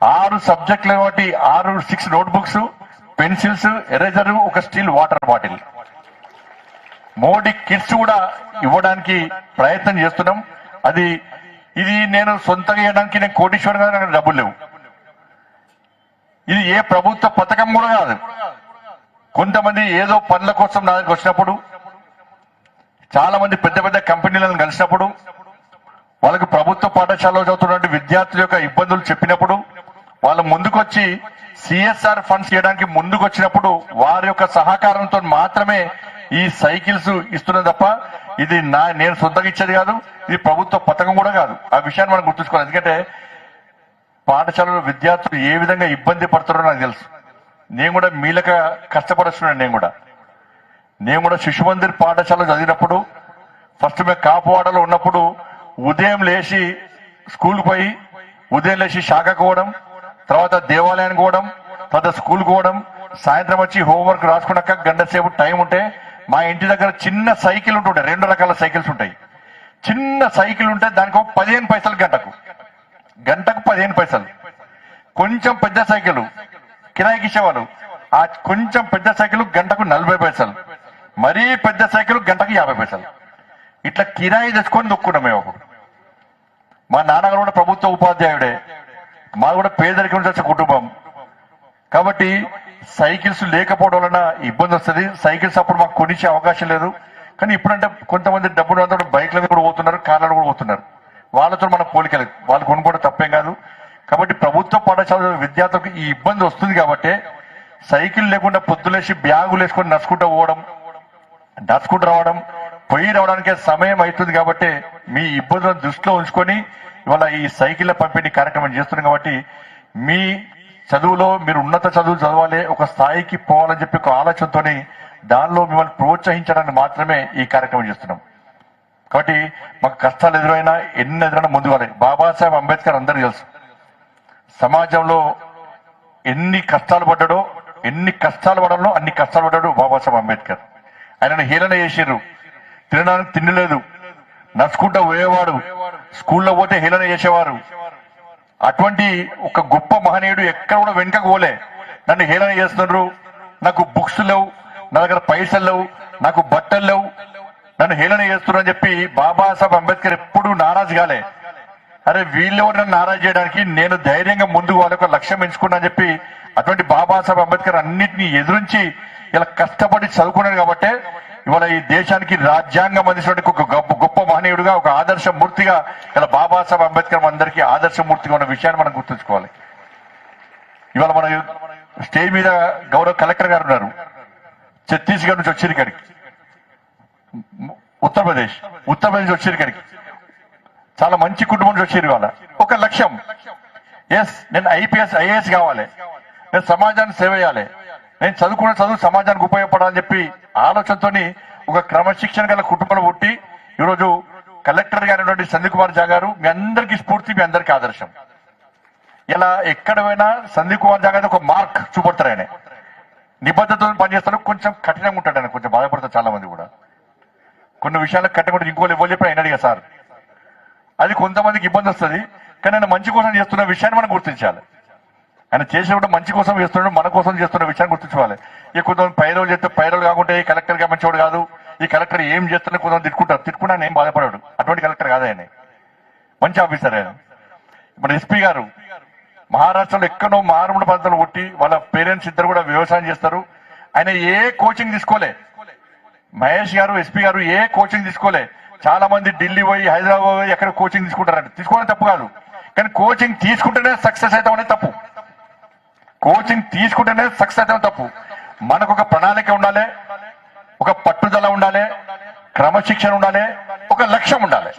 ఆరు సబ్జెక్టులు కాబట్టి ఆరు six notebooks pencils eraser ఒక steel water bottle. Modi kits కూడా ఇవ్వడానికి ప్రయత్నం చేస్తున్నాం. అది ఇది నేను సొంతంగా ఇవ్వడానికి నేను కోటీశ్వర్ గారు నాకు డబ్బులు లేవు. ఇది ఏ ప్రభుత్వ పథకం కూడా కాదు. కొంతమంది ఏదో పనుల కోసం నా దగ్గరికి వచ్చినప్పుడు చాలా మంది పెద్ద పెద్ద కంపెనీలను కలిసినప్పుడు వాళ్ళకి ప్రభుత్వ పాఠశాలలో చదువుతున్నటువంటి విద్యార్థుల యొక్క ఇబ్బందులు చెప్పినప్పుడు వాళ్ళు ముందుకొచ్చి సిఎస్ఆర్ ఫండ్స్ చేయడానికి ముందుకు వచ్చినప్పుడు వారి యొక్క సహకారంతో మాత్రమే ఈ సైకిల్స్ ఇస్తున్నది తప్ప ఇది నా నేను సొంతంగా ఇచ్చేది కాదు ఇది ప్రభుత్వ పథకం కూడా కాదు. ఆ విషయాన్ని మనం గుర్తుంచుకోవాలి. ఎందుకంటే పాఠశాలలో విద్యార్థులు ఏ విధంగా ఇబ్బంది పడుతున్నారో నాకు తెలుసు. నేను కూడా మీలక కష్టపడుస్తున్నాను నేను కూడా. నేను కూడా శిశు మందిర్ పాఠశాలలో చదివినప్పుడు ఫస్ట్ మేము కాపువాడలో ఉన్నప్పుడు ఉదయం లేచి స్కూల్కి పోయి ఉదయం లేచి శాఖకు పోవడం తర్వాత దేవాలయానికి పోవడం తర్వాత స్కూల్కి పోవడం సాయంత్రం వచ్చి హోంవర్క్ రాసుకున్నాక గంట సేపు టైం ఉంటే మా ఇంటి దగ్గర చిన్న సైకిల్ ఉంటుండే రెండు రకాల సైకిల్స్ ఉంటాయి. చిన్న సైకిల్ ఉంటే దానికి ఒక పదిహేను పైసలు గంటకు. గంటకు పదిహేను పైసలు. కొంచెం పెద్ద సైకిల్ కిరాయికి ఇచ్చేవాళ్ళు. ఆ కొంచెం పెద్ద సైకిల్ గంటకు నలభై పైసలు. మరీ పెద్ద సైకిల్ గంటకు యాభై పైసలు. ఇట్లా కిరాయి తెచ్చుకొని నొక్కున్నాం మేము అప్పుడు. మా నాన్నగారు కూడా ప్రభుత్వ ఉపాధ్యాయుడే. మాది కూడా పేదరికం నుంచి వచ్చే కుటుంబం. కాబట్టి సైకిల్స్ లేకపోవడం వలన ఇబ్బంది వస్తుంది. సైకిల్స్ అప్పుడు మాకు కొనిచ్చే అవకాశం లేదు. కానీ ఇప్పుడంటే కొంతమంది డబ్బులు అంతా బైక్ల మీద కూడా పోతున్నారు కార్లలో కూడా పోతున్నారు. వాళ్ళతో మన పోలికలు వాళ్ళు కొనుక్కోవడం తప్పేం కాదు. కాబట్టి ప్రభుత్వ పాఠశాల విద్యార్థులకు ఈ ఇబ్బంది వస్తుంది కాబట్టి సైకిల్ లేకుండా పొద్దులేసి బ్యాగులు వేసుకొని నడుచుకుంటూ పోవడం నడుచుకుంటూ రావడం పోయి రావడానికే సమయం అవుతుంది కాబట్టి మీ ఇబ్బందులను దృష్టిలో ఉంచుకొని ఇవాళ ఈ సైకిళ్ళ పంపిణీ కార్యక్రమం చేస్తున్నాం కాబట్టి మీ చదువులో మీరు ఉన్నత చదువు చదవాలి ఒక స్థాయికి పోవాలని చెప్పి ఒక ఆలోచనతోని దానిలో మిమ్మల్ని ప్రోత్సహించడానికి మాత్రమే ఈ కార్యక్రమం చేస్తున్నాం. కాబట్టి మాకు కష్టాలు ఎదురైనా ఎన్ని ఎదురైనా ముందు వాళ్ళే బాబాసాహెబ్ అంబేద్కర్ అందరికీ తెలుసు. సమాజంలో ఎన్ని కష్టాలు పడ్డాడో ఎన్ని కష్టాలు పడాలో అన్ని కష్టాలు పడ్డాడు బాబాసాహెబ్ అంబేద్కర్. ఆయనను హీలన చేసిర్రు. తినడానికి తిండి లేదు. నడుచుకుంటూ పోయేవాడు. స్కూల్లో పోతే హేళన చేసేవారు. అటువంటి ఒక గొప్ప మహనీయుడు ఎక్కడ కూడా వెనుకకు పోలే. నన్ను హేళన చేస్తున్నారు నాకు బుక్స్ లేవు. నా దగ్గర పైసలు లేవు. నాకు బట్టలు లేవు. నన్ను హేళన చేస్తున్నారు అని చెప్పి బాబాసాహెబ్ అంబేద్కర్ ఎప్పుడు నారాజు కాలే. అరే వీళ్ళెవరు నన్ను నారాజు చేయడానికి? నేను ధైర్యంగా ముందుకు వాళ్ళ ఒక లక్ష్యం ఎంచుకున్నా అని చెప్పి అటువంటి బాబాసాహెబ్ అంబేద్కర్ అన్నింటినీ ఎదురించి ఇలా కష్టపడి చదువుకున్నాడు కాబట్టి ఇవాళ ఈ దేశానికి రాజ్యాంగం అందించినటువంటి ఒక గొప్ప గొప్ప మహనీయుడిగా ఒక ఆదర్శ మూర్తిగా ఇలా బాబాసాహెబ్ అంబేద్కర్ అందరికీ ఆదర్శ మూర్తిగా ఉన్న విషయాన్ని మనం గుర్తుంచుకోవాలి. ఇవాళ మన స్టేజ్ మీద గౌరవ కలెక్టర్ గారు ఉన్నారు. ఛత్తీస్గఢ్ నుంచి వచ్చారు ఇక్కడికి. ఉత్తరప్రదేశ్ ఉత్తరప్రదేశ్ వచ్చారు ఇక్కడికి. చాలా మంచి కుటుంబం నుంచి వచ్చారు ఇవాళ. ఒక లక్ష్యం. ఎస్ నేను ఐపీఎస్ ఐఏఎస్ కావాలి. నేను సమాజాన్ని సేవ చేయాలి. నేను చదువుకున్న చదువు సమాజానికి ఉపయోగపడాలని చెప్పి ఆలోచనతోని ఒక క్రమశిక్షణ గల కుటుంబంలో పుట్టి ఈరోజు కలెక్టర్ గారినటువంటి సందీప్ కుమార్ జా గారు మీ అందరికీ స్ఫూర్తి మీ అందరికీ ఆదర్శం. ఇలా ఎక్కడ పోయినా సందీప్ కుమార్ జా ఒక మార్క్ చూపడతారు ఆయన. నిబద్ధతతో పనిచేస్తారు కొంచెం కఠినంగా ఉంటాడు ఆయన కొంచెం బాధపడతారు చాలా మంది కూడా. కొన్ని విషయాలకు కట్టకుండా ఇంకోళ్ళు ఇవ్వాలి చెప్పి ఆయన సార్. అది కొంతమందికి ఇబ్బంది వస్తుంది కానీ ఆయన మంచి కోసం చేస్తున్న విషయాన్ని మనం గుర్తించాలి. ఆయన చేసినప్పుడు మంచి కోసం చేస్తున్నాడు మన కోసం చేస్తున్న విషయాన్ని గుర్తించుకోవాలి. ఇక కొంతమంది పైరవులు చేస్తే పైరవులు కాకుంటే ఈ కలెక్టర్గా మంచివాడు కాదు. ఈ కలెక్టర్ ఏం చేస్తున్నా కొంతమంది తిట్టుకుంటారు. తిట్టుకున్నా ఆయన ఏం బాధపడాడు. అటువంటి కలెక్టర్ కాదు ఆయన. మంచి ఆఫీసర్ ఆయన. మన ఎస్పీ గారు మహారాష్ట్రలో ఎక్కడో మారుమూల ప్రాంతాలు కొట్టి వాళ్ళ పేరెంట్స్ ఇద్దరు కూడా వ్యవసాయం చేస్తారు. ఆయన ఏ కోచింగ్ తీసుకోలే. మహేష్ గారు ఎస్పీ గారు ఏ కోచింగ్ తీసుకోలే. చాలా మంది ఢిల్లీ పోయి హైదరాబాద్ పోయి ఎక్కడ కోచింగ్ తీసుకుంటారంట. తీసుకోవడం తప్పు కాదు. కానీ కోచింగ్ తీసుకుంటేనే సక్సెస్ అవుతామనే తప్పు. కోచింగ్ తీసుకుంటేనే సక్సెస్ అవుతాం తప్పు. మనకు ఒక ప్రణాళిక ఉండాలి ఒక పట్టుదల ఉండాలి క్రమశిక్షణ ఉండాలి ఒక లక్ష్యం ఉండాలి.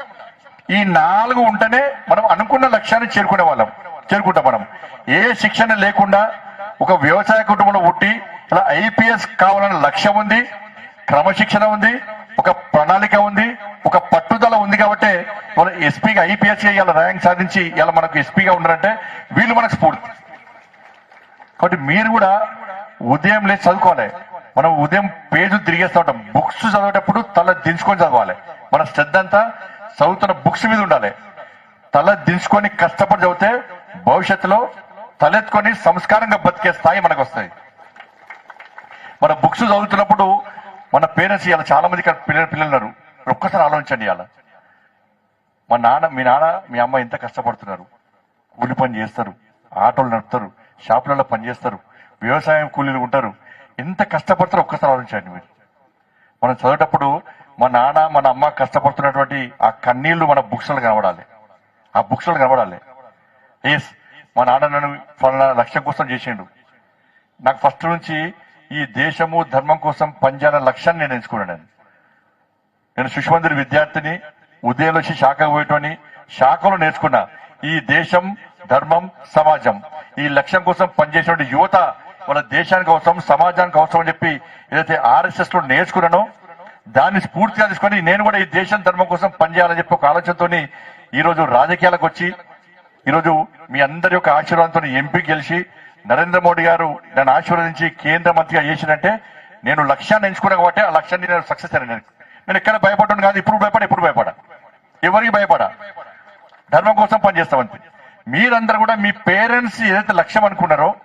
ఈ నాలుగు ఉంటేనే మనం అనుకున్న లక్ష్యాన్ని చేరుకునే వాళ్ళం చేరుకుంటాం మనం. ఏ శిక్షణ లేకుండా ఒక వ్యవసాయ కుటుంబంలో పుట్టి ఇలా ఐపీఎస్ కావాలన్న లక్ష్యం ఉంది క్రమశిక్షణ ఉంది ఒక ప్రణాళిక ఉంది ఒక పట్టుదల ఉంది కాబట్టి మన ఎస్పీగా ఐపీఎస్గా ఇలా ర్యాంక్ సాధించి ఇలా మనకు ఎస్పీగా ఉన్నారంటే వీళ్ళు మనకు స్ఫూర్తి. కాబట్టి మీరు కూడా ఉదయం లేచి చదువుకోవాలి. మనం ఉదయం పేజు తిరిగేస్తూ ఉంటాం. బుక్స్ చదివేటప్పుడు తల దించుకొని చదవాలి. మన శ్రద్ధ అంతా చదువుతున్న బుక్స్ మీద ఉండాలి. తల దించుకొని కష్టపడి చదివితే భవిష్యత్తులో తలెత్తుకొని సంస్కారంగా బతికే స్థాయి మనకు వస్తాయి. మన బుక్స్ చదువుతున్నప్పుడు మన పేరెంట్స్ ఇలా చాలా మంది పిల్లలు పిల్లలు ఉన్నారు. ఒక్కసారి ఆలోచించండి ఇలా మా నాన్న మీ నాన్న మీ అమ్మ ఎంత కష్టపడుతున్నారు. కూలి పని చేస్తారు. ఆటోలు నడుపుతారు. షాపులలో పనిచేస్తారు వ్యవసాయం కూలీలు ఉంటారు. ఎంత కష్టపడతారో ఒక్కసారి ఆలోచించండి మీరు. మనం చదివేటప్పుడు మా నాన్న మన అమ్మ కష్టపడుతున్నటువంటి ఆ కన్నీళ్ళు మన బుక్స్లో కనబడాలి. ఆ బుక్స్లో కనబడాలి. ఎస్ మా నాన్న నన్ను ఫలానా లక్ష్యం కోసం చేసిండు. నాకు ఫస్ట్ నుంచి ఈ దేశము ధర్మం కోసం పనిచేయాలన్న లక్ష్యాన్ని నేను ఎంచుకున్నాను నేను. సుష్మందిర్ విద్యార్థిని ఉదయం నుంచి శాఖకు పోయేటోని శాఖలో నేర్చుకున్నా. ఈ దేశం ధర్మం సమాజం. ఈ లక్ష్యం కోసం పనిచేసిన యువత వాళ్ళ దేశానికి అవసరం సమాజానికి అవసరం అని చెప్పి ఏదైతే ఆర్ఎస్ఎస్లో నేర్చుకున్నానో దాన్ని స్ఫూర్తిగా తీసుకొని నేను కూడా ఈ దేశం ధర్మం కోసం పనిచేయాలని చెప్పి ఒక ఆలోచనతోని ఈ రోజు రాజకీయాలకు వచ్చి ఈరోజు మీ అందరి యొక్క ఆశీర్వాదంతో ఎంపీ గెలిచి నరేంద్ర మోడీ గారు నన్ను ఆశీర్వదించి కేంద్ర మంత్రిగా చేసినంటే నేను లక్ష్యాన్ని ఎంచుకున్నా కాబట్టి ఆ లక్ష్యాన్ని నేను సక్సెస్ అయ్యాను. నేను నేను ఎక్కడ భయపడ్డాను కాదు ఇప్పుడు భయపడ ఇప్పుడు భయపడ. ఎవరికి భయపడ? ధర్మం కోసం పనిచేస్తామంతే. మీరందరూ కూడా మీ పేరెంట్స్ ఏదైతే లక్ష్యం అనుకున్నారో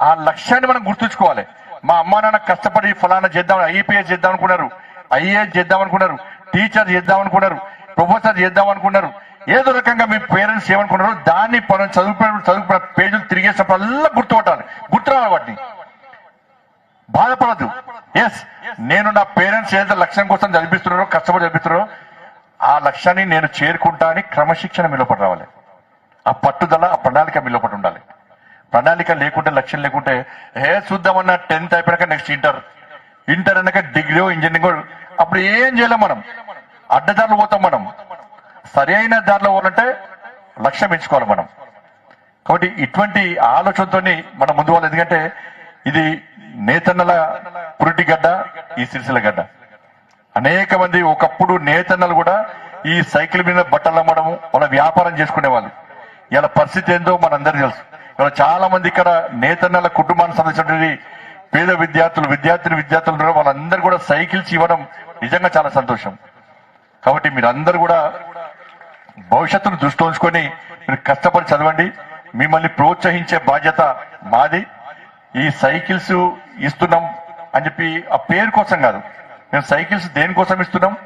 ఆ లక్ష్యాన్ని మనం గుర్తుంచుకోవాలి. మా అమ్మా నాన్న కష్టపడి ఫలానా చేద్దాం ఐపీఎస్ చేద్దాం అనుకున్నారు ఐఏఎస్ చేద్దాం అనుకున్నారు టీచర్ చేద్దాం అనుకున్నారు ప్రొఫెసర్ చేద్దాం అనుకున్నారు. ఏదో రకంగా మీ పేరెంట్స్ ఏమనుకున్నారో దాన్ని మనం చదువుకున్న చదువుకున్న పేజీలు తిరిగేసినప్పుడల్లా గుర్తుపట్టాలి. గుర్తురావాలి వాటిని. బాధపడదు ఎస్ నేను నా పేరెంట్స్ ఏదైతే లక్ష్యం కోసం చదివిస్తున్నారో కష్టపడి చదివిస్తున్నారో ఆ లక్ష్యాన్ని నేను చేరుకుంటా అని క్రమశిక్షణ మీలోపటి రావాలి. ఆ పట్టుదల ఆ ప్రణాళిక మీలోపటి ఉండాలి. ప్రణాళిక లేకుంటే లక్ష్యం లేకుంటే ఏ చూద్దామన్న టెన్త్ అయిపోయాక నెక్స్ట్ ఇంటర్. ఇంటర్ అన్నాక డిగ్రీ ఇంజనీరింగ్ అప్పుడు ఏం చేయలేం మనం. అడ్డదారులు పోతాం మనం. సరైన దారిలో పోవాలంటే లక్ష్యం ఎంచుకోవాలి మనం. కాబట్టి ఇటువంటి ఆలోచనతో మనం ముందు వాళ్ళు ఎందుకంటే ఇది నేతన్నల పురిటి గడ్డ ఈ సిరిసిల్ల గడ్డ. అనేక మంది ఒకప్పుడు నేతన్నలు కూడా ఈ సైకిల్ మీద బట్టలు అమ్మడము వాళ్ళ వ్యాపారం చేసుకునే వాళ్ళు ఇలా పరిస్థితి ఏందో మనందరికీ తెలుసు. ఇలా చాలా మంది ఇక్కడ నేతన్నల కుటుంబాన్ని సంబంధించినటువంటి పేద విద్యార్థులు విద్యార్థిని విద్యార్థులు వాళ్ళందరూ కూడా సైకిల్స్ ఇవ్వడం నిజంగా చాలా సంతోషం. కాబట్టి మీరందరూ కూడా భవిష్యత్తును దృష్టి ఉంచుకొని మీరు కష్టపడి చదవండి. మిమ్మల్ని ప్రోత్సహించే బాధ్యత మాది. ఈ సైకిల్స్ ఇస్తున్నాం అని చెప్పి ఆ పేరు కోసం కాదు. మేము సైకిల్స్ దేనికోసం ఇస్తున్నాం?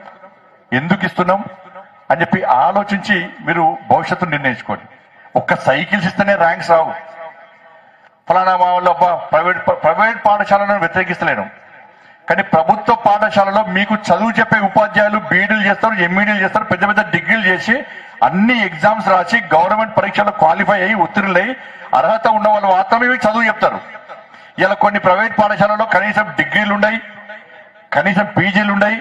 ఎందుకు ఇస్తున్నాం? అని చెప్పి ఆలోచించి మీరు భవిష్యత్తును నిర్ణయించుకోండి. ఒక్క సైకిల్స్ ఇస్తేనే ర్యాంక్స్ రావు. ఫలానా మా వాళ్ళు ప్రైవేట్ ప్రైవేట్ పాఠశాలను వ్యతిరేకిస్తలేను. కానీ ప్రభుత్వ పాఠశాలలో మీకు చదువు చెప్పే ఉపాధ్యాయులు బీడీలు చేస్తారు ఎంఈడీలు చేస్తారు పెద్ద పెద్ద డిగ్రీలు చేసి అన్ని ఎగ్జామ్స్ రాసి గవర్నమెంట్ పరీక్షలు క్వాలిఫై అయ్యి ఉత్తీర్ణులై అర్హత ఉన్న వాళ్ళు మాత్రమే మీకు చదువు చెప్తారు. ఇలా కొన్ని ప్రైవేట్ పాఠశాలలో కనీసం డిగ్రీలు ఉన్నాయి కనీసం పీజీలు ఉన్నాయి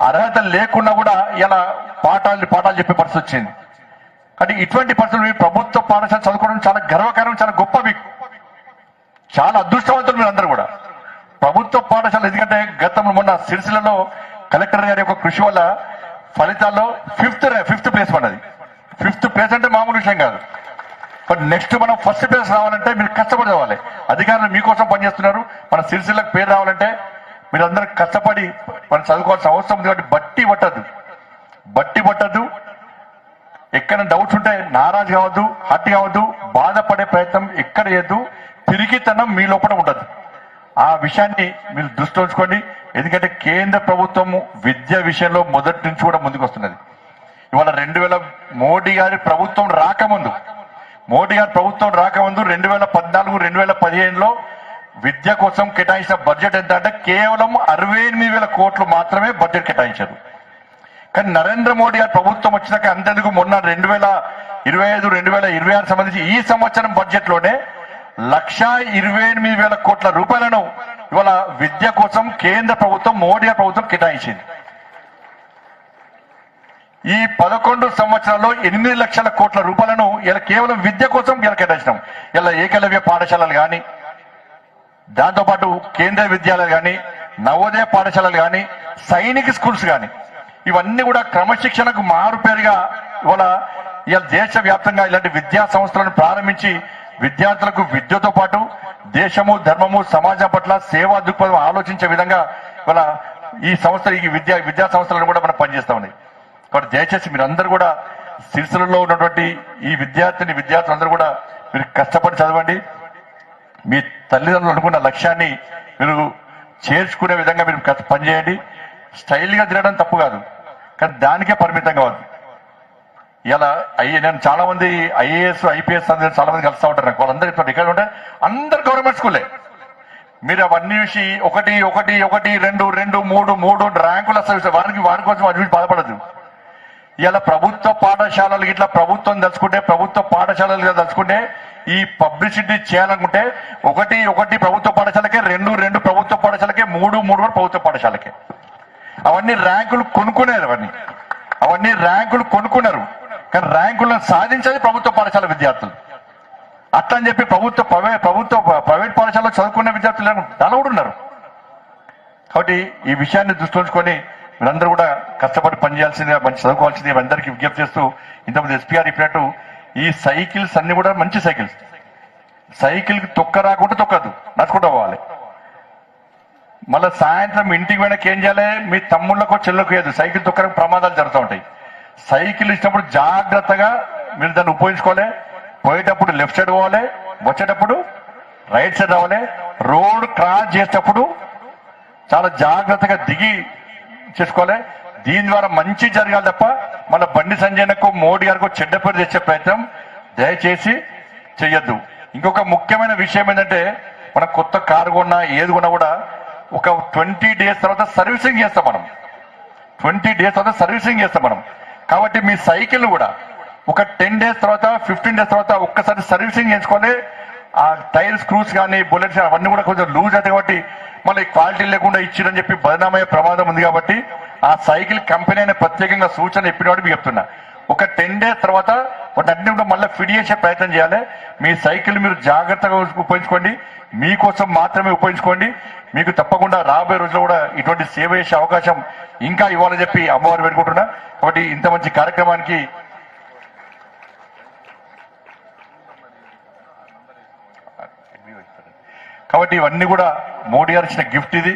అర్హత లేకుండా కూడా ఇలా పాఠాలు పాఠాలు చెప్పే పరిస్థితి వచ్చింది. అంటే ఇటువంటి పరిస్థితులు మీరు ప్రభుత్వ పాఠశాల చదువుకోవడం చాలా గర్వకారం చాలా గొప్ప మీకు. చాలా అదృష్టవంతులు మీరు అందరూ కూడా. ప్రభుత్వ పాఠశాల ఎందుకంటే గతంలో మొన్న సిరిసిల్లలో కలెక్టర్ గారి యొక్క కృషి వల్ల ఫలితాల్లో ఫిఫ్త్ ఫిఫ్త్ ప్లేస్ పడ్డది. ఫిఫ్త్ ప్లేస్ అంటే మామూలు విషయం కాదు. బట్ నెక్స్ట్ మనం ఫస్ట్ ప్లేస్ రావాలంటే మీరు కష్టపడి రావాలి. అధికారులు మీకోసం పనిచేస్తున్నారు. మన సిరిసిల్లకు పేరు రావాలంటే మీరు అందరూ కష్టపడి మనం చదువుకోవాల్సిన అవసరం ఉంది. కాబట్టి బట్టి పట్టద్దు. బట్టి పట్టద్దు. ఎక్కడ డౌట్స్ ఉంటే నారాజ్ కావద్దు హట్ కావద్దు బాధపడే ప్రయత్నం ఎక్కడ చేయొద్దు తిరిగితనం మీ లోపల ఉండదు. ఆ విషయాన్ని మీరు దృష్టి ఉంచుకోండి. ఎందుకంటే కేంద్ర ప్రభుత్వము విద్య విషయంలో మొదటి నుంచి కూడా ముందుకు వస్తున్నది ఇవాళ రెండు వేల మోడీ గారి ప్రభుత్వం రాకముందు మోడీ గారి ప్రభుత్వం రాకముందు రెండు వేల పద్నాలుగు రెండు వేల పదిహేనులో విద్య కోసం కేటాయించిన బడ్జెట్ ఎంత అంటే కేవలం అరవై ఎనిమిది వేల కోట్లు మాత్రమే బడ్జెట్ కేటాయించారు. కానీ నరేంద్ర మోడీ గారు ప్రభుత్వం వచ్చినాక అంతెందుకు? మొన్న రెండు వేల ఇరవై ఐదు రెండు వేల ఇరవై ఆరు సంబంధించి ఈ సంవత్సరం బడ్జెట్లోనే లక్షా ఇరవై ఎనిమిది వేల కోట్ల రూపాయలను ఇవాళ విద్య కోసం కేంద్ర ప్రభుత్వం మోడీ ప్రభుత్వం కేటాయించింది. ఈ పదకొండు సంవత్సరాల్లో ఎనిమిది లక్షల కోట్ల రూపాయలను ఇలా కేవలం విద్య కోసం ఇలా కేటాయించడం ఇలా ఏకలవ్య పాఠశాలలు కానీ దాంతోపాటు కేంద్ర విద్యాలయాలు కానీ నవోదయ పాఠశాలలు కానీ సైనిక స్కూల్స్ కానీ ఇవన్నీ కూడా క్రమశిక్షణకు మారు పేరుగా ఇవాళ ఇవాళ దేశ వ్యాప్తంగా ఇలాంటి విద్యా సంస్థలను ప్రారంభించి విద్యార్థులకు విద్యతో పాటు దేశము ధర్మము సమాజం పట్ల సేవా దృక్పథం ఆలోచించే విధంగా ఇవాళ ఈ సంస్థ ఈ విద్యా విద్యా సంస్థలను కూడా మనం పనిచేస్తా ఉన్నాయి. కాబట్టి దయచేసి మీరందరూ కూడా సిరిసిలలో ఉన్నటువంటి ఈ విద్యార్థిని విద్యార్థులందరూ కూడా మీరు కష్టపడి చదవండి. మీ తల్లిదండ్రులు అనుకున్న లక్ష్యాన్ని మీరు చేర్చుకునే విధంగా మీరు కష్ట- పనిచేయండి. స్టైల్గా తిరగడం తప్పు కాదు. కానీ దానికే పరిమితం కావద్దు. ఇలా అయ్యి నేను చాలా మంది ఐఏఎస్ ఐపీఎస్ అందరూ చాలా మంది కలుస్తూ ఉంటారు నాకు. వాళ్ళందరూ ఇక్కడ ఉంటే అందరు గవర్నమెంట్ స్కూలే. మీరు అవన్నీ చూసి ఒకటి ఒకటి ఒకటి రెండు రెండు మూడు మూడు ర్యాంకులు వస్తాయి వారికి వారి కోసం అది చూసి బాధపడదు ఇలా ప్రభుత్వ పాఠశాలలు ఇట్లా ప్రభుత్వం తలుచుకుంటే ప్రభుత్వ పాఠశాలలు తలుచుకుంటే ఈ పబ్లిసిటీ చేయాలనుకుంటే ఒకటి ఒకటి ప్రభుత్వ పాఠశాలకే రెండు రెండు ప్రభుత్వ పాఠశాలకే మూడు మూడు ప్రభుత్వ పాఠశాలకే. అవన్నీ ర్యాంకులు కొనుక్కున్నారు అవన్నీ. అవన్నీ ర్యాంకులు కొనుక్కున్నారు. కానీ ర్యాంకులను సాధించేది ప్రభుత్వ పాఠశాల విద్యార్థులు. అట్లా అని చెప్పి ప్రభుత్వ ప్రభుత్వ ప్రైవేట్ పాఠశాలలో చదువుకునే విద్యార్థులు చాలా కూడా ఉన్నారు. కాబట్టి ఈ విషయాన్ని దృష్టి ఉంచుకొని మీరందరూ కూడా కష్టపడి పనిచేయాల్సిందిగా మంచి చదువుకోవాల్సింది అందరికీ విజ్ఞప్తి చేస్తూ ఇంతకుముందు ఎస్పీఆర్ ఇప్పినట్టు ఈ సైకిల్స్ అన్ని కూడా మంచి సైకిల్స్. సైకిల్కి తొక్క రాకుండా తొక్కదు. నడుచుకుంటూ పోవాలి. మళ్ళీ సాయంత్రం ఇంటికి వెనక్కి ఏం చేయాలి? మీ తమ్ముళ్ళకో చెల్లకు ఏది సైకిల్ తొక్కడానికి ప్రమాదాలు జరుగుతూ ఉంటాయి. సైకిల్ ఇచ్చినప్పుడు జాగ్రత్తగా మీరు దాన్ని ఉపయోగించుకోవాలి. పోయేటప్పుడు లెఫ్ట్ సైడ్ పోవాలి. వచ్చేటప్పుడు రైట్ సైడ్ రావాలి. రోడ్ క్రాస్ చేసేటప్పుడు చాలా జాగ్రత్తగా దిగి చేసుకోవాలి. దీని ద్వారా మంచి జరగాలి తప్ప మన బండి సంజయ్నకు మోడీ గారికి చెడ్డ పేరు తెచ్చే ప్రయత్నం దయచేసి చెయ్యొద్దు. ఇంకొక ముఖ్యమైన విషయం ఏంటంటే మనం కొత్త కారు కొన్నా ఏది కొన్నా కూడా ఒక ట్వంటీ డేస్ తర్వాత సర్వీసింగ్ చేస్తాం మనం. ట్వంటీ డేస్ తర్వాత సర్వీసింగ్ చేస్తాం మనం. కాబట్టి మీ సైకిల్ కూడా ఒక టెన్ డేస్ తర్వాత ఫిఫ్టీన్ డేస్ తర్వాత ఒక్కసారి సర్వీసింగ్ చేసుకోవాలి ఆ టైర్ స్క్రూస్ కానీ బుల్లెట్స్ అవన్నీ కూడా కొంచెం లూజ్ అవుతాయి కాబట్టి మళ్ళీ క్వాలిటీ లేకుండా ఇచ్చిరని చెప్పి బదనామయ్యే ప్రమాదం ఉంది కాబట్టి ఆ సైకిల్ కంపెనీ అనే ప్రత్యేకంగా సూచన చెప్పినవాడు మీకు చెప్తున్నా. ఒక టెన్ డేస్ తర్వాత వాటిని కూడా మళ్ళీ ఫిట్ చేసే ప్రయత్నం చేయాలి. మీ సైకిల్ మీరు జాగ్రత్తగా ఉపయోగించుకోండి. మీకోసం మాత్రమే ఉపయోగించుకోండి. మీకు తప్పకుండా రాబోయే రోజుల్లో కూడా ఇటువంటి సేవ చేసే అవకాశం ఇంకా ఇవ్వాలని చెప్పి అమ్మవారు పెట్టుకుంటున్నా కాబట్టి ఇంత మంచి కార్యక్రమానికి కాబట్టి ఇవన్నీ కూడా మోడీ గారు ఇచ్చిన గిఫ్ట్ ఇది.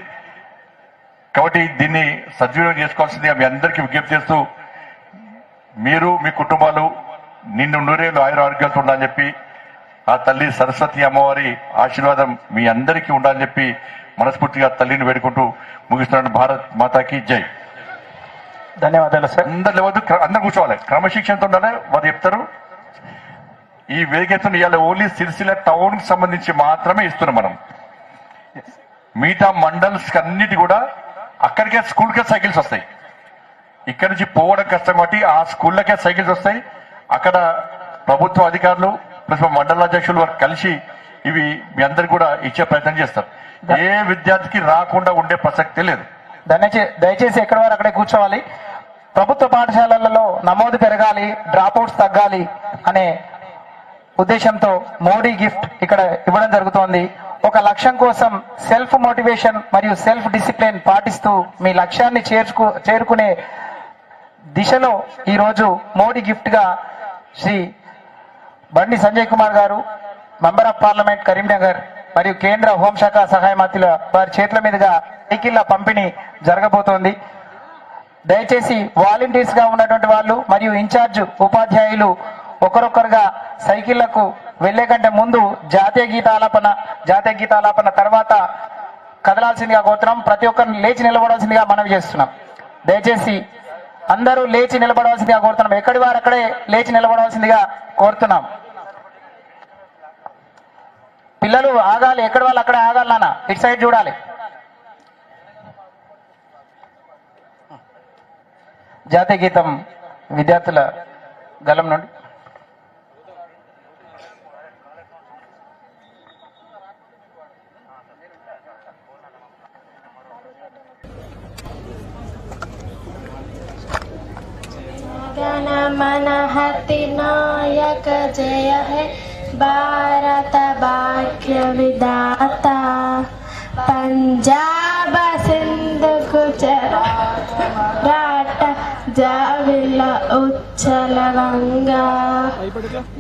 కాబట్టి దీన్ని సద్వినియోగం చేసుకోవాల్సింది మీ అందరికీ విజ్ఞప్తి చేస్తూ మీరు మీ కుటుంబాలు నిన్ను నూరేళ్ళు ఆయుర ఆరోగ్యాలతో ఉండాలని చెప్పి ఆ తల్లి సరస్వతి అమ్మవారి ఆశీర్వాదం మీ అందరికీ ఉండాలని చెప్పి మనస్ఫూర్తిగా తల్లిని వేడుకుంటూ ముగిస్తున్నాను భారత్ మాతాకి జై. ధన్యవాదాలు సార్. అందరు లేవద్దు క్ర- అందరు కూర్చోవాలి. క్రమశిక్షణతో ఉండాలి వారు చెప్తారు. ఈ వేదికతో ఇవాళ ఓన్లీ సిరిసిల్ల టౌన్కి సంబంధించి మాత్రమే ఇస్తున్నాం మనం. మిగతా మండల్స్ అన్నిటి కూడా అక్కడికే స్కూల్కే సైకిల్స్ వస్తాయి. ఇక్కడి నుంచి పోవడం కష్టం కాబట్టి ఆ స్కూళ్ళకే సైకిల్స్ వస్తాయి. అక్కడ ప్రభుత్వ అధికారులు ప్లస్ మా మండల అధ్యక్షులు వారు కలిసి ఇవి మీ అందరికి కూడా ఇచ్చే ప్రయత్నం చేస్తారు. ఏ విద్యార్థికి రాకుండా ఉండే ప్రసక్తి లేదు. దయచేసి ఎక్కడ వారు అక్కడే కూర్చోవాలి. ప్రభుత్వ పాఠశాలలలో నమోదు పెరగాలి డ్రాప్అవుట్స్ తగ్గాలి అనే ఉద్దేశంతో మోడీ గిఫ్ట్ ఇక్కడ ఇవ్వడం జరుగుతోంది. ఒక లక్ష్యం కోసం సెల్ఫ్ మోటివేషన్ మరియు సెల్ఫ్ డిసిప్లిన్ పాటిస్తూ మీ లక్ష్యాన్ని చేర్చుకు చేరుకునే దిశలో ఈరోజు మోడీ గిఫ్ట్గా శ్రీ బండి సంజయ్ కుమార్ గారు మెంబర్ ఆఫ్ పార్లమెంట్ కరీంనగర్ మరియు కేంద్ర హోంశాఖ సహాయ మంత్రుల వారి చేతుల మీదుగా సైకిళ్ళ పంపిణీ జరగబోతోంది. దయచేసి వాలంటీర్స్గా ఉన్నటువంటి వాళ్ళు మరియు ఇన్ఛార్జ్ ఉపాధ్యాయులు ఒకరొకరుగా సైకిళ్ళకు వెళ్ళే కంటే ముందు జాతీయ గీతాలాపన జాతీయ గీతాలాపన తర్వాత కదలాల్సిందిగా కోరుతున్నాం. ప్రతి ఒక్కరిని లేచి నిలబడాల్సిందిగా మనవి చేస్తున్నాం. దయచేసి అందరూ లేచి నిలబడవలసిందిగా కోరుతున్నాం. ఎక్కడి వారు అక్కడే లేచి నిలబడవలసిందిగా కోరుతున్నాం. పిల్లలు ఆగాలి ఎక్కడి వాళ్ళు అక్కడే ఆగాలి నాన్న ఇటు సైడ్ చూడాలి జాతీయ గీతం విద్యార్థుల గలం నుండి गणमनहति नायक जय हे భారత భాగ్య విధాత పంజాబ సింధు గుజరాత రాట జావిల ఉచ్చల గంగా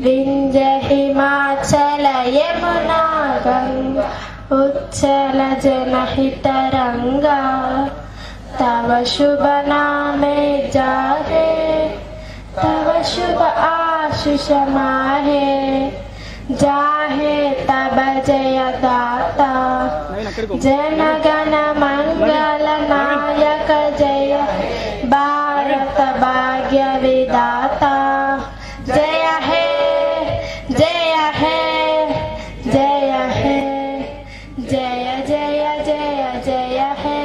వింజ హిమాచల యమునా గంగా उच्चल जनहितरङ्गा तव शुभ नामे जाहे तव शुभ आशिष माहे जाहे तब जयदाता जनगण मंगल नायक जय। भारत भाग्य विदाता जय हे जय हे जय हे। जय जय जय जय हे।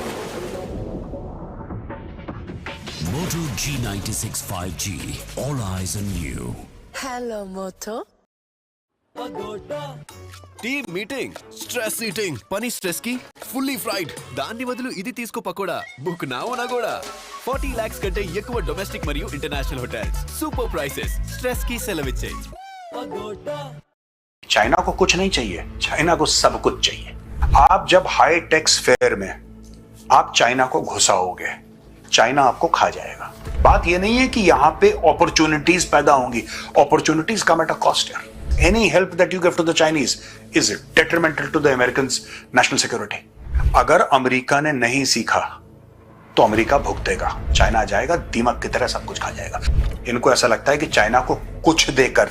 Moto G96 5G. All eyes on you. Hello, Moto. Team meeting stress eating పని స్ట్రెస్ కి ఫుల్లీ ఫ్రైడ్ దాన్ని బదులు ఇది తీసుకో పకోడా బుక్ నా ఉనా కూడా ఫార్టీ లాక్స్ కంటే ఎక్కువ డొమెస్టిక్ మరియు international hotels super prices stress కి సెలవిచ్చే चाइना को कुछ नहीं चाहिए चाइना को सब कुछ चाहिए आप जब हाई टेक्स फेयर में आप चाइना को घुसाओगे चाइना आपको खा जाएगा। बात यह नहीं है कि यहाँ पे अपॉर्चुनिटीज़ पैदा होंगी। Opportunities come at a cost any help that you give to the Chinese is detrimental to the American national security अगर अमेरिका ने नहीं सीखा तो अमेरिका भुगतेगा चाइना जाएगा दीमक की तरह सब कुछ खा जाएगा। इनको ऐसा लगता है कि चाइना को कुछ देकर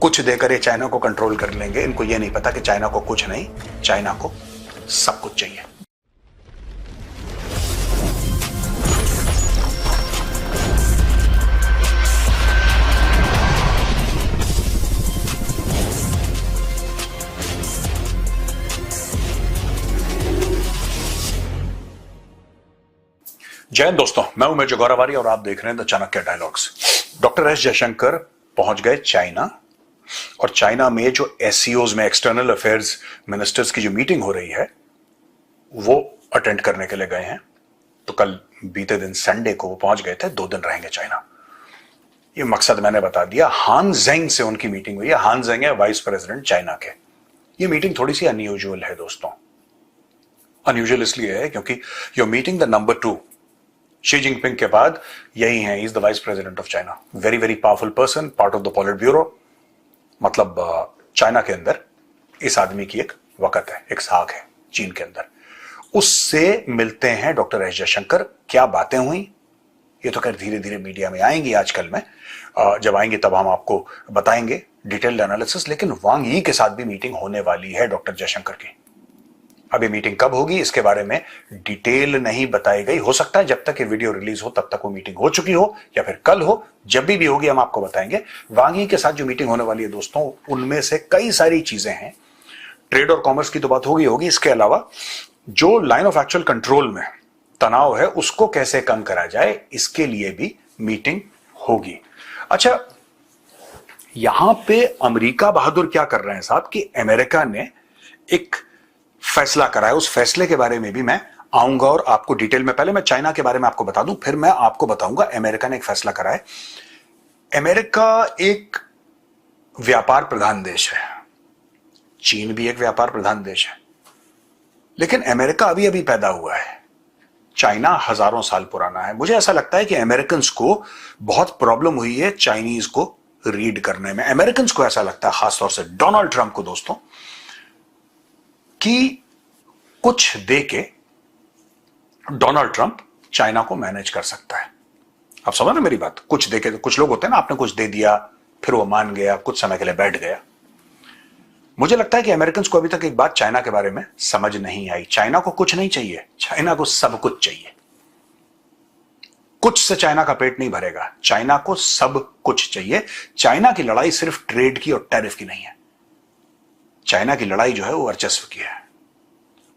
कुछ देकर ये चाइना को कंट्रोल कर लेंगे। इनको ये नहीं पता कि चाइना को कुछ नहीं, चाइना को सब कुछ चाहिए। हिंद दोस्तों, मैं उमेश गौरवारी और आप देख रहे हैं the Chanakya dialogues doctor S Jaishankar पहुँच गए चाइना और चाइना में जो एस में एक्सटर्नल अफेयर्स मिनिस्टर्स की जो मीटिंग हो रही है, वो अटेंड करने के लिए गए हैं। तो कल बीते दिन संडे को वो पहुँच गए थे, दो दिन रहेंगे चाइना ये मकसद मैंने बता दिया हान जेंग से उनकी मीटिंग हुई है। हान जेंग है वाइस प्रेसिडेंट चाइना के। ये मीटिंग थोड़ी सी अनयूजल है दोस्तों। अनयूजल इसलिए है क्योंकि your meeting the number two Xi Jinping के बाद यही है is the vice president of China very very powerful person part of the politburo मतलब चाइना के अंदर इस आदमी की एक वकत है, एक साख है, चीन के अंदर। उससे मिलते हैं डॉक्टर एस जयशंकर। क्या बातें हुई? ये तो खैर धीरे धीरे मीडिया में आएँगी आजकल में। जब आएँगे तब हम आपको बताएँगे डिटेल्ड एनालिसिस लेकिन वांग यी के साथ भी मीटिंग होने वाली है डॉक्टर जयशंकर की। अभी मीटिंग कब होगी, इसके बारे में डिटेल नहीं बताई गई। हो सकता है जब तक ये वीडियो रिलीज़ हो, तब तक वो मीटिंग हो चुकी हो, या फिर कल हो, जब भी भी होगी, हम आपको बताएँगे। वांगी के साथ जो मीटिंग होने वाली है दोस्तों, उनमें से कई सारी चीज़ें हैं। ट्रेड और कॉमर्स की तो बात होगी होगी। इसके अलावा, जो लाइन ऑफ़ एक्चुअल कंट्रोल में तनाव है, उसको कैसे कम करा जाए, इसके लिए भी मीटिंग होगी। अच्छा यहाँ पे अमेरिका बहादुर क्या कर रहे हैं साहब कि अमेरिका ने एक फैसला करा है उस फैसले के बारे में भी मैं आऊँगा और आपको डिटेल में, पहले मैं चाइना के बारे में आपको बता दूँ, फिर मैं आपको बताऊँगा अमेरिका ने एक फैसला करा है। अमेरिका एक व्यापार प्रधान देश है। चीन भी एक व्यापार प्रधान देश है। लेकिन अमेरिका अभी अभी पैदा हुआ है। चाइना हज़ारों साल पुराना है। मुझे ऐसा लगता है कि अमेरिकन को बहुत प्रॉब्लम हुई है चाइनीज़ को रीड करने में। अमेरिकन को ऐसा लगता है, खासतौर से डोनाल्ड ट्रंप को, दोस्तों। कि कुछ दे के डोनाल्ड ट्रंप चाइना को मैनेज कर सकता है। आप समझ ना मेरी बात? कुछ देखे कुछ लोग होते हैं ना, आपने कुछ दे दिया, फिर वो मान गया, कुछ समय के लिए बैठ गया। मुझे लगता है कि अमेरिकन को अभी तक एक बात चाइना के बारे में समझ नहीं आई। चाइना को कुछ नहीं चाहिए। चाइना को सब कुछ चाहिए। कुछ से चाइना का पेट नहीं भरेगा। चाइना को सब कुछ चाहिए। चाइना की लड़ाई सिर्फ़ ट्रेड की और टैरिफ की नहीं है। चाइना की लड़ाई जो है वो वर्चस्व की है।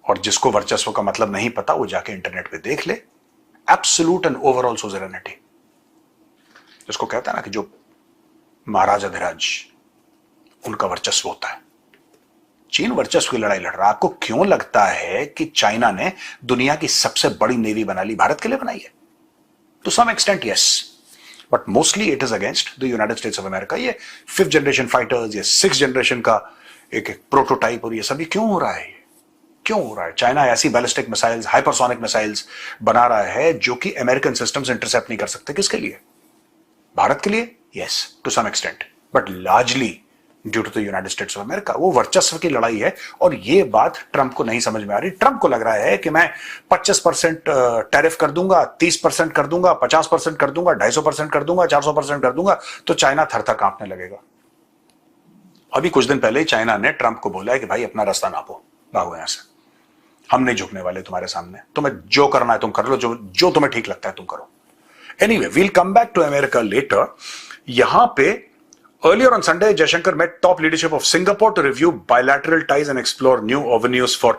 और जिसको वर्चस्व का मतलब नहीं पता, वो जाके इंटरनेट पे देख ले। एब्सोल्यूट एंड ओवरऑल सोजरेनिटी जिसको कहता है ना कि जो महाराजा धीराज उनका वर्चस्व होता है। चीन वर्चस्व की लड़ाई लड़ रहा आपको क्यों लगता है कि चाइना ने दुनिया की सबसे बड़ी नेवी बना ली, भारत के लिए बनाई है? To some extent yes but mostly it is against the United States of America ये फिफ्थ जनरेशन फाइटर्स ये सिक्स जनरेशन का एक एक प्रोटोटाइप और ये सभी क्यों हो रहा है? क्यों हो रहा है? चाइना ऐसी बैलिस्टिक मिसाइल्स हाइपरसोनिक मिसाइल्स बना रहा है जो कि अमेरिकन सिस्टम्स इंटरसेप्ट नहीं कर सकते। किसके लिए? भारत के लिए? Yes to some extent but largely due to the United States of America वो वर्चस्व की लड़ाई है और ये बात ट्रंप को नहीं समझ में आ रही। ट्रंप को लग रहा है कि मैं 25 परसेंट टैरिफ कर दूँगा 30 परसेंट कर दूँगा 50 परसेंट कर दूँगा 250 परसेंट कर दूँगा 400 परसेंट कर दूँगा तो चाइना थर थर कांपने लगेगा। अभी कुछ दिन पहले चाइना ने ट्रंप को बोला है कि भाई अपना रास्ता नापो। भागो यहाँ से। हम नहीं झुकने वाले तुम्हारे सामने। तुम्हें जो करना है तुम कर लो जो जो तुम्हें ठीक लगता है तुम करो। Anyway we'll come back to America later यहाँ पे Earlier on Sunday, Jaishankar met top leadership of Singapore to review bilateral ties and explore new avenues for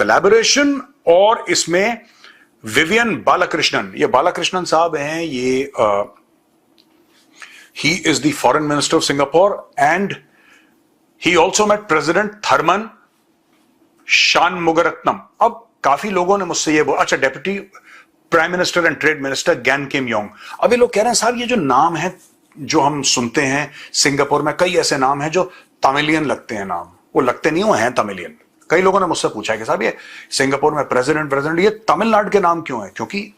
collaboration. और इसमें विवियन बालाकृष्णन ये बालाकृष्णन साहब हैं ये ही is the foreign minister of Singapore and he also met president Tharman Shanmugaratnam अब काफ़ी लोगों ने मुझसे ये बोला अच्छा deputy prime minister and trade minister Gan Kim Yong अब ये लोग कह रहे हैं, साहब, ये जो नाम है, जो हम सुनते हैं, सिंगापुर में कई ऐसे नाम हैं जो तमिलियन लगते हैं नाम। वो लगते नहीं, वो हैं तमिलियन. कई लोगों ने मुझसे पूछा है कि, साहब, ये सिंगापुर में प्रेसिडेंट प्रेसिडेंट, ये तमिलनाडु के नाम क्यों है? क्योंकि